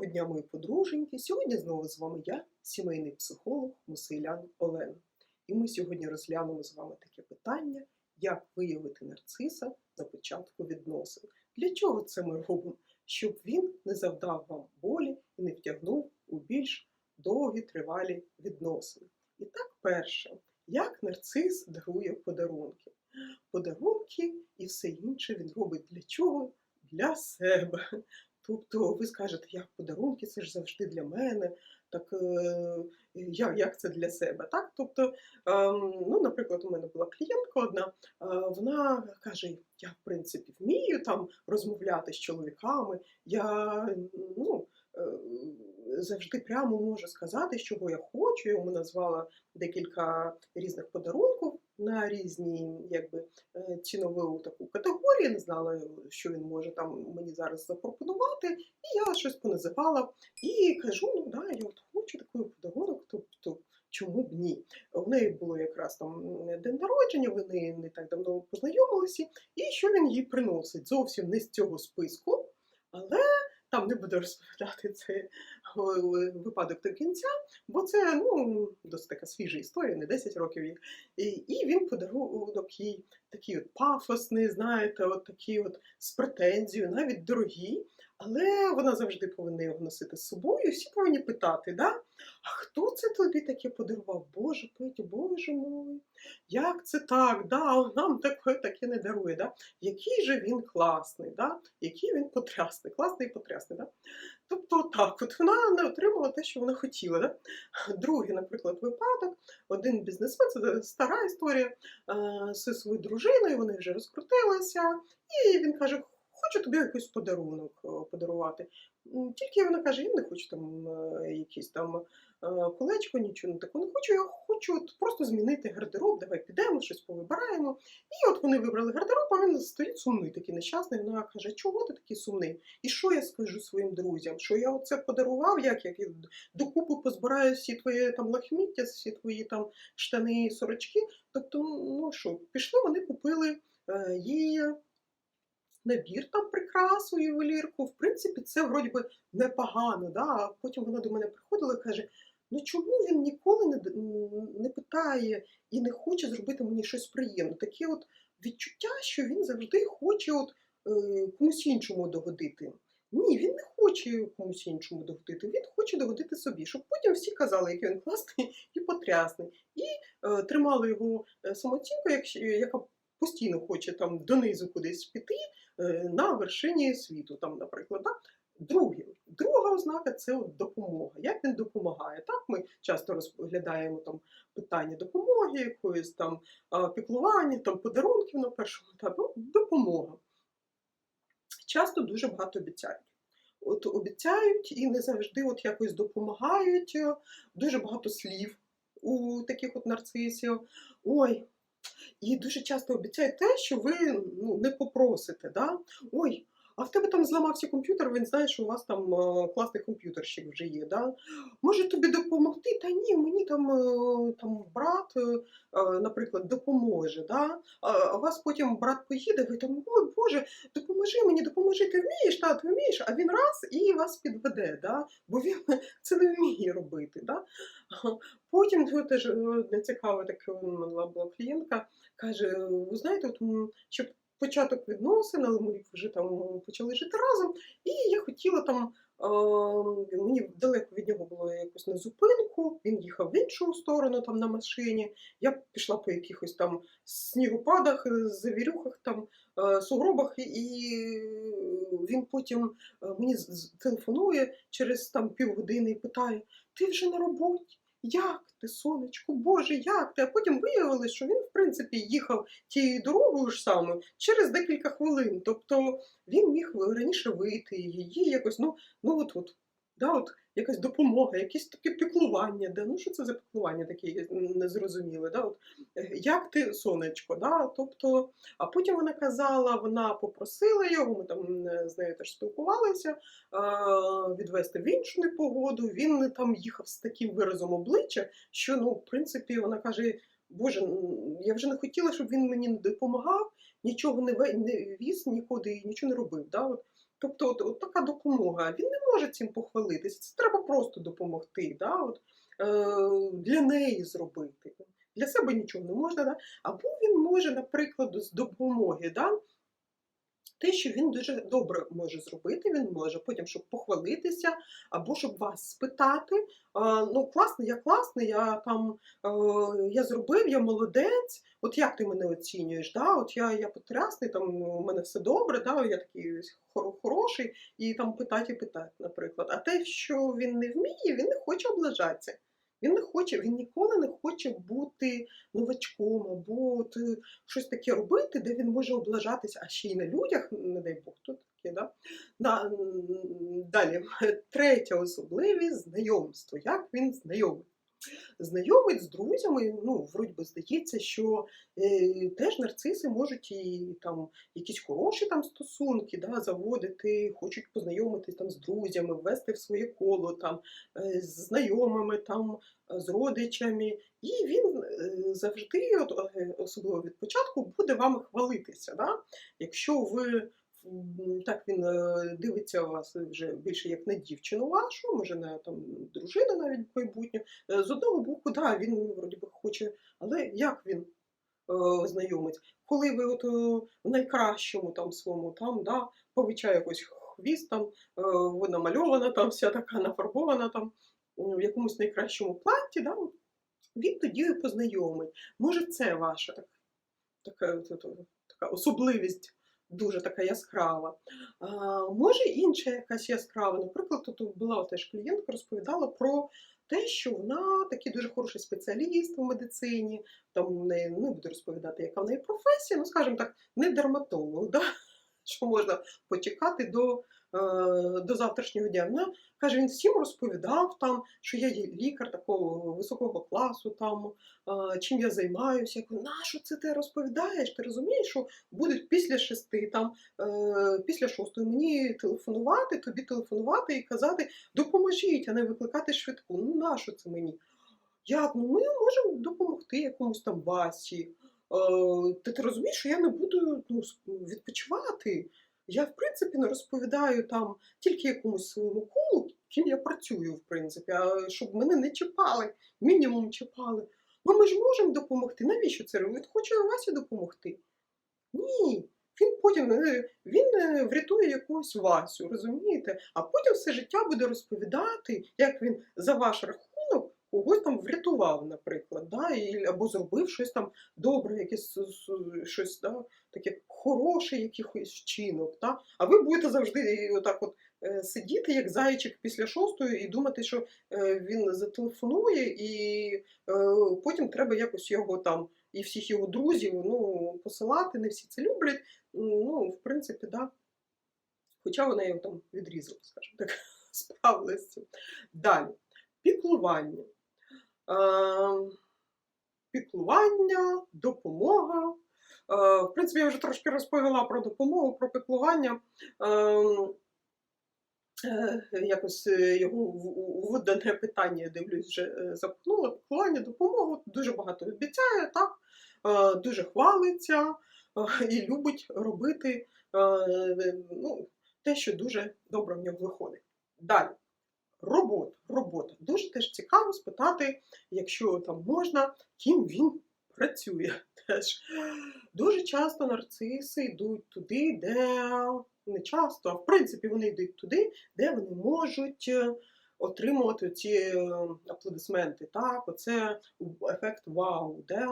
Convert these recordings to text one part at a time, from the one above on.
Доброго дня, мої подруженьки! Сьогодні знову з вами я, сімейний психолог Мусилян Олена. І ми сьогодні розглянемо з вами таке питання, як виявити нарциса на початку відносин. Для чого це ми робимо? Щоб він не завдав вам болі і не втягнув у більш довгі тривалі відносини. І так, перше, як нарцис дарує подарунки. Подарунки і все інше він робить для чого? Для себе. Тобто ви скажете, як подарунки, це ж завжди для мене, так е, я, як це для себе. Так? Тобто, е, ну, наприклад, у мене була клієнтка одна, е, вона каже: я в принципі вмію там розмовляти з чоловіками, я ну, е, завжди прямо можу сказати, чого я хочу. Я йому назвала декілька різних подарунків на різні якби, е, цінову таку категорію, не знала, що він може там мені зараз запропонувати. І я щось поназивала і кажу: ну да, я от хочу такий подарунок, тобто. Чому б ні? У неї було якраз там день народження, вони не так давно познайомилися, і що він їй приносить? Зовсім не з цього списку, але там не буду розповідати цей випадок до кінця, бо це ну, досить така свіжа історія, не 10 років їй. І, і він подарунок їй такий от пафосний, знаєте, от такий от з претензією, навіть дорогий. Але вона завжди повинна його носити з собою. Всі повинні питати, да? а хто це тобі таке подарував? Боже Петю, Боже мой, як це так? Да? Нам таке таке не дарує. Да? Який же він класний, да? який він потрясний, класний і потрясний. Да? Тобто так, от вона не отримала те, що вона хотіла. Да? Другий, наприклад, випадок, один бізнесмен, це стара історія зі своєю дружиною, вони вже розкрутилися, і він каже, хочу тобі якийсь подарунок е, подарувати. Тільки вона каже, я не хочу там е, якісь там е, колечко, нічого такого не хочу. Я хочу от просто змінити гардероб, давай підемо, щось повибираємо. І от вони вибрали гардероб, а він стоїть сумний, такий нещасний. Вона каже, чого ти такий сумний? І що я скажу своїм друзям? Що я оце подарував, як я докупи позбираю всі твої там лахміття, всі твої там штани сорочки. Тобто, ну що, пішли, вони купили їй набір там прикрасу, ювелірку. В принципі, це вроді би непогано. Да? А потім вона до мене приходила і каже: ну чому він ніколи не не питає і не хоче зробити мені щось приємне? Таке от відчуття, що він завжди хоче от, е, комусь іншому догодити. Ні, він не хоче комусь іншому догодити, він хоче догодити собі, щоб потім всі казали, який він класний і потрясний. І е, тримали його е, самооцінку, як, яка постійно хоче там донизу кудись піти, на вершині світу, там, наприклад. Так? Друге, друга ознака це от допомога. Як він допомагає? Так, Ми часто розглядаємо там питання допомоги, якоїсь там піклування, там подарунків на першому етапі. Ну, допомога. Часто дуже багато обіцяють. От Обіцяють і не завжди от якось допомагають. Дуже багато слів у таких от нарцисів. Ой, і дуже часто обіцяють те, що ви ну, не попросите. Да? Ой, а в тебе там зламався комп'ютер, він знає, що у вас там е, класний комп'ютерщик вже є. Да? Може тобі допомогти? Та ні, мені там е, там брат, е, наприклад, допоможе. Да? А у вас потім брат поїде, ви там, ой Боже, допоможи мені, допоможи, ти вмієш, та, ти вмієш, а він раз і вас підведе, да? бо він це не вміє робити. Да? Потім ну, теж не цікаво, так була клієнтка, каже: ви знаєте, от, щоб початок відносин, але ми вже там почали жити разом. І я хотіла там, е, мені далеко від нього було якось на зупинку, він їхав в іншу сторону там на машині. Я пішла по якихось там снігопадах, завірюхах, там, е, сугробах, і він потім мені телефонує через там півгодини і питає: Ти вже на роботі? Як ти, сонечко, Боже, як ти? А потім виявилось, що він, в принципі, їхав тією дорогою ж самою через декілька хвилин. Тобто він міг раніше вийти, її якось, ну, ну от, от, да, от якась допомога, якесь таке піклування. Да? Ну що це за піклування таке незрозуміле? Да? От, е, Як ти, сонечко? Да? Тобто, А потім вона казала, вона попросила його, ми там з нею теж спілкувалися, відвести в іншу непогоду. Він там їхав з таким виразом обличчя, що, ну, в принципі, вона каже. Боже, я вже не хотіла, щоб він мені не допомагав, нічого не віз нікуди і нічого не робив. Да? От Тобто, от, от така допомога. Він не може цим похвалитися. Це треба просто допомогти. Да? От, е, для неї зробити. Для себе нічого не можна, да? або він може, наприклад, з допомоги. Да? Те, що він дуже добре може зробити, він може потім, щоб похвалитися, або щоб вас спитати. Ну, класно, я класний, я там е, я зробив, я молодець. От як ти мене оцінюєш? Да? От я, я потрясний, там у мене все добре, да? я такий хороший, і там питати і питати, наприклад. А те, що він не вміє, він не хоче облажатися. Він не хоче, він ніколи не хоче бути новачком або е, щось таке робити, де він може облажатися, а ще й на людях, не дай Бог, тут таке, да? На, далі, третя особливість знайомство. Як він знайомий? Знайомить з друзями, ну, вроді би здається, що е, теж нарциси можуть і там якісь хороші там стосунки да, заводити, хочуть познайомитись там з друзями, ввести в своє коло там, е, з знайомими, там, е, з родичами. І він е, завжди, от, е, особливо від початку, буде вами хвалитися. Да? Якщо ви так він е, дивиться вас вже більше як на дівчину вашу, може на там дружину навіть майбутню. Е, З одного боку, да, він вроді би хоче, але як він е, знайомить? Коли ви от в найкращому там своєму там, да, повичає якось хвіст, там, ви намальована, там вся така нафарбована там в якомусь найкращому платі, да, він тоді і познайомить. Може, це ваша так, така, от- така особливість. Дуже така яскрава. А, може інша якась яскрава. Наприклад, тут була теж клієнтка, розповідала про те, що вона такий дуже хороший спеціаліст в медицині. Там не, неї не буду розповідати, яка в неї професія, ну скажімо так, не дерматолог, да? Що можна почекати до, е, до завтрашнього дня. Вона каже, він всім розповідав там, що я лікар такого високого класу, там е, чим я займаюся. Я кажу, нащо це ти розповідаєш? Ти розумієш, що будуть після шести, там е, після шостої мені телефонувати, тобі телефонувати і казати, допоможіть, а не викликати швидку. Ну нащо це мені? Як? Ну ми можемо допомогти якомусь там Васі. Е, Ти, ти розумієш, що я не буду ну, відпочивати. Я, в принципі, не розповідаю там тільки якомусь своєму колу, ким я працюю, в принципі, а щоб мене не чіпали, мінімум чіпали. Ну ми ж можемо допомогти. Навіщо це робити? Хоче Васі допомогти. Ні. Він потім е, він е, врятує якогось Васю, розумієте? А потім все життя буде розповідати, як він за ваш рахунок когось там врятував, наприклад, да? або зробив щось там добре, якесь щось да? таке хороше, якийсь вчинок. Да? А ви будете завжди отак от е, сидіти, як зайчик після шостої, і думати, що е, він зателефонує, і е, потім треба якось його там і всіх його друзів ну, посилати, не всі це люблять. Ну, в принципі, да. Хоча вона його там відрізала, скажімо так, справилася. Далі. Піклування. Е, піклування, допомога. Е, в принципі, я вже трошки розповіла про допомогу, про піклування. Ем, Е, якось е, його в- в- питання, я дивлюсь, вже запхнула піклування, допомогу, дуже багато обіцяє, так, дуже хвалиться і любить робити ну, те, що дуже добре в нього виходить. Далі. Робота. Робота. Дуже теж цікаво спитати, якщо там можна, ким він працює. Теж. Дуже часто нарциси йдуть туди, де не часто, а в принципі вони йдуть туди, де вони можуть е, отримувати ці е, аплодисменти. Так, оце ефект вау. Де?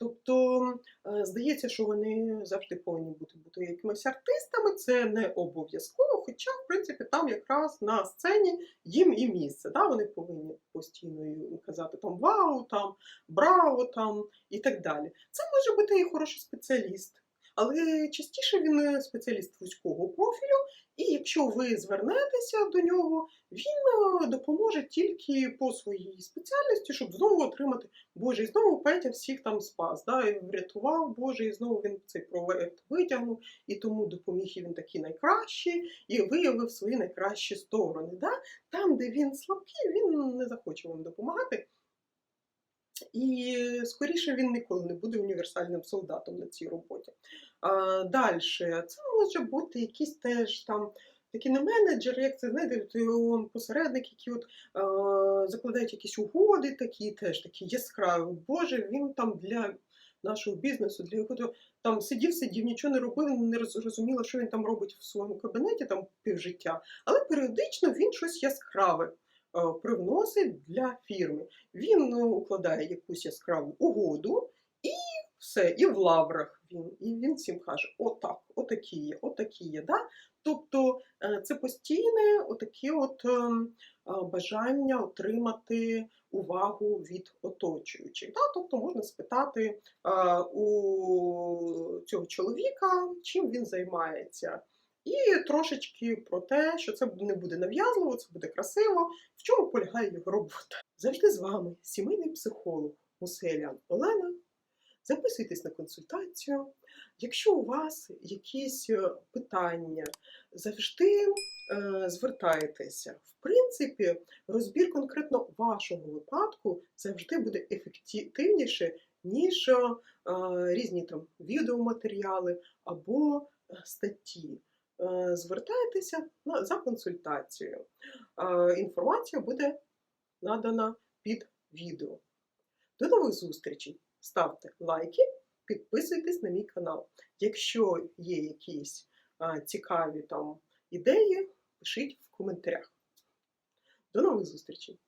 Тобто е, здається, що вони завжди повинні бути, бути якимись артистами, це не обов'язково, хоча, в принципі, там якраз на сцені їм і місце. Да? Вони повинні постійно казати там вау, там браво там і так далі. Це може бути і хороший спеціаліст, але частіше він е, спеціаліст вузького профілю, і якщо ви звернетеся до нього, він е, допоможе тільки по своїй спеціальності, щоб знову отримати Боже, і знову Петя всіх там спас, да, і врятував Боже, і знову він цей проект витягнув, і тому допоміг і він такий найкращий, і виявив свої найкращі сторони. Да? Там, де він слабкий, він не захоче вам допомагати. І скоріше він ніколи не буде універсальним солдатом на цій роботі. А, Далі, це може бути якісь теж там такі не менеджери, як це знаєте, е, посередники, які от, е, закладають якісь угоди, такі теж такі яскраві. Боже, він там для нашого бізнесу, для якого там сидів, сидів, нічого не робив, не роз- розуміло, що він там робить в своєму кабінеті там півжиття. Але періодично він щось яскраве е, привносить для фірми. Він е, укладає якусь яскраву угоду і все, і в лаврах він. І він всім каже: отак, отакі є, отакі є. Да? Тобто е, це постійне отаке от е, бажання отримати увагу від оточуючих. Да? Тобто можна спитати е, у цього чоловіка, чим він займається. І трошечки про те, що це не буде нав'язливо, це буде красиво, в чому полягає його робота. Завжди з вами сімейний психолог Муселян Олена. Записуйтесь на консультацію. Якщо у вас якісь е, питання, завжди е, звертайтеся. В принципі, розбір конкретно вашого випадку завжди буде ефективніше, ніж е, різні там відеоматеріали або е, статті. Звертайтеся за консультацією. Інформація буде надана під відео. До нових зустрічей! Ставте лайки, підписуйтесь на мій канал. Якщо є якісь цікаві там ідеї, пишіть в коментарях. До нових зустрічей!